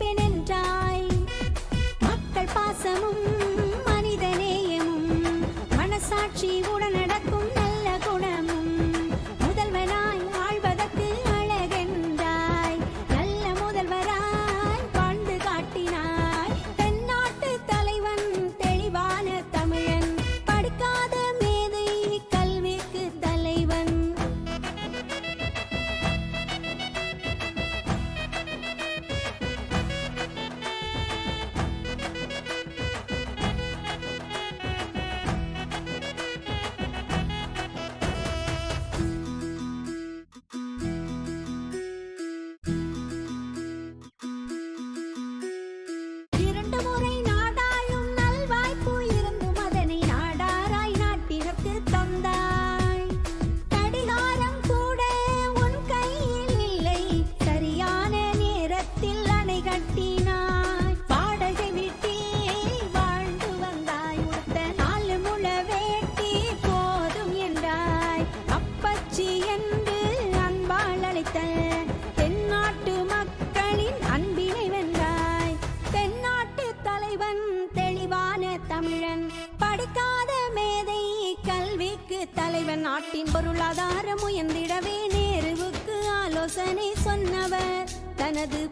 இருப்பேன் என்றாய் மக்கள் பாசமும் மனித நேயமும் மனசாட்சி உடன் பொருளாதாரம் உயர்ந்திடவே நேருவுக்கு ஆலோசனை சொன்னவர். தனது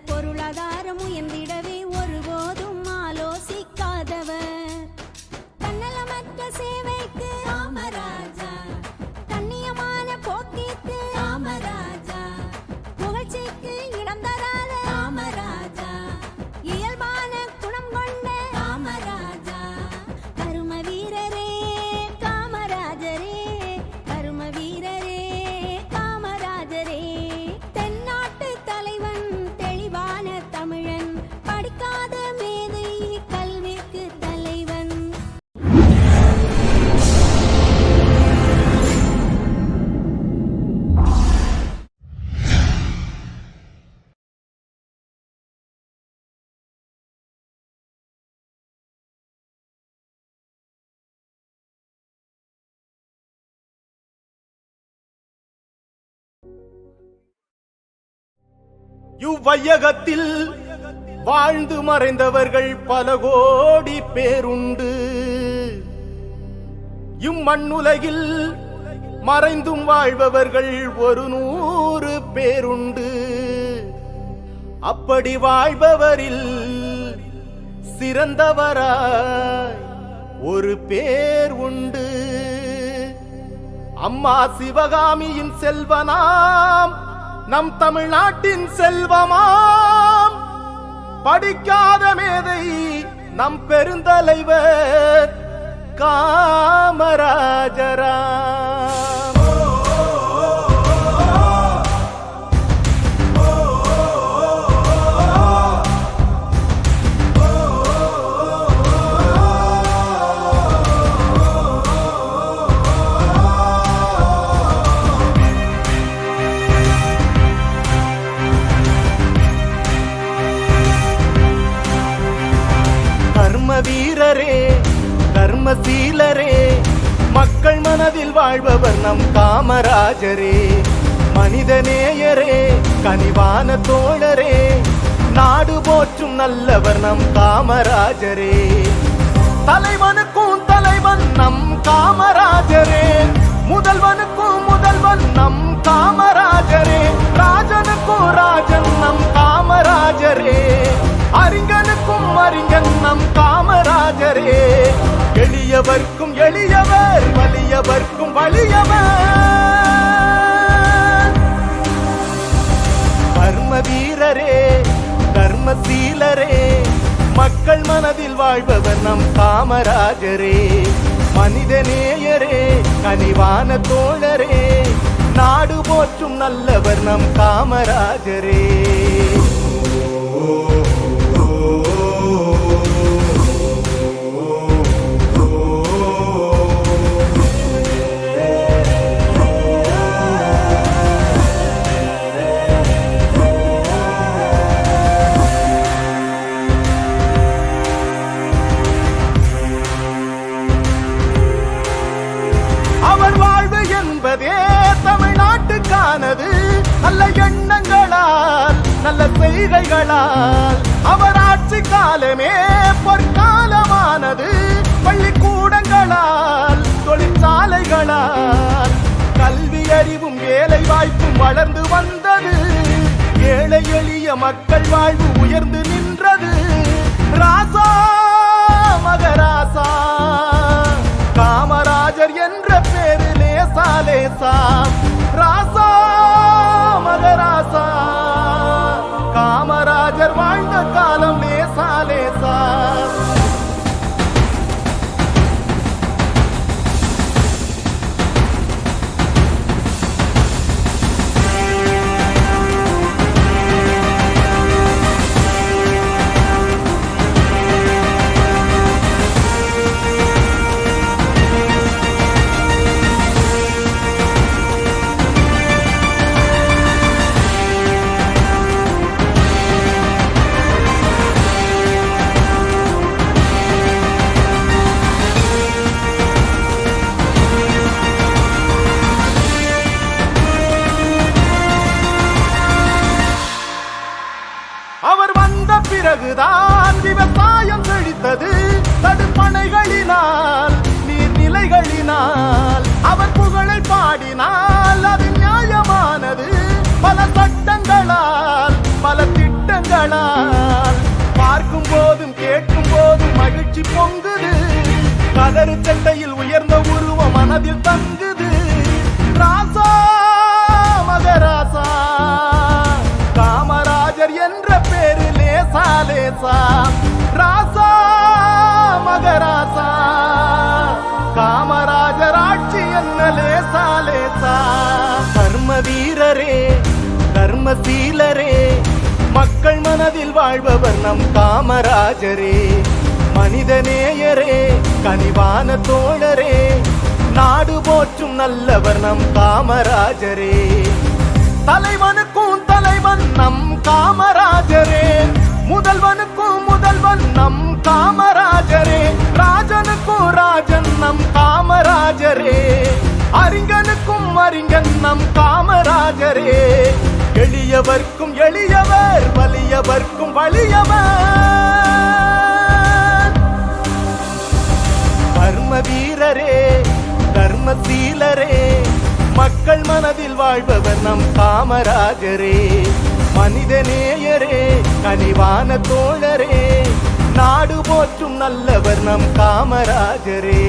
இவ்வையகத்தில் வாழ்ந்து மறைந்தவர்கள் பல கோடி பேருண்டு. இம்மண்ணுலகில் மறைந்தும் வாழ்பவர்கள் ஒரு நூறு பேருண்டு. அப்படி வாழ்பவரில் சிறந்தவராய் ஒரு பேர் உண்டு. அம்மா சிவகாமியின் செல்வனாம் நம் தமிழ்நாட்டின் செல்வமாம். படிக்காத மேதை நம் பெருந்தலைவர் காமராஜரா. வாழ்பவர் நம் காமராஜரே. மனிதநேயரே கனிவான தோழரே. நாடு போற்றும் நல்லவர் நம் காமராஜரே. தலைவனுக்கும் தலைவன் நம் காமராஜரே. முதல்வனுக்கும் முதல்வன் நம் காமராஜரே. எளியவர்க்கும் எளியவர் வலியவர்க்கும் வலியவர். கர்ம வீரரே கர்மசீலரே மக்கள் மனதில் வாழ்பவர் நம் காமராஜரே. மனிதநேயரே கனிவான தோழரே நாடு போற்றும் நல்லவர் நம் காமராஜரே. தமிழ்நாட்டுக்கானது நல்ல எண்ணங்களால் நல்ல செய்கைகளால். அவர் ஆட்சி காலமே பொற்காலமானது பள்ளிக்கூடங்களால் தொழிற்சாலைகளால். கல்வி அறிவும் வேலை வாய்ப்பும் வளர்ந்து வந்தது. ஏழை எளிய மக்கள் வாழ்வு உயர்ந்து நின்றது. ராசா மகராசா. காமராஜர் என்ற பேரு லேசா லேசா புகழை பாடினால் அது நியாயமானது. பல சட்டங்களால் பல திட்டங்களால். பார்க்கும் போதும் கேட்கும் போதும் மகிழ்ச்சி பொங்குது. கதறு சட்டையில் உயர்ந்த உருவம் மனதில் தங்குது. ராசா மக்கள் மனதில் வாழ்பவர் நம் காமராஜரே. மனிதநேயரே கனிவான தோழரே. நாடு போற்றும் நல்லவர் நம் காமராஜரே. தலைவனுக்கும் தலைவன் நம் காமராஜரே. முதல்வனுக்கும் முதல்வன் நம் காமராஜரே. ராஜனுக்கும் ராஜன் நம் காமராஜரே. அறிஞனுக்கும் அறிஞன் நம் காமராஜரே. எளியவர்க்கும் எளியவர் வலியவர்க்கும் வலியவர். கர்ம வீரரே கர்மசீலரே மக்கள் மனதில் வாழ்பவர் நம் காமராஜரே. மனிதநேயரே கனிவான தோழரே நாடு போற்றும் நல்லவர் நம் காமராஜரே.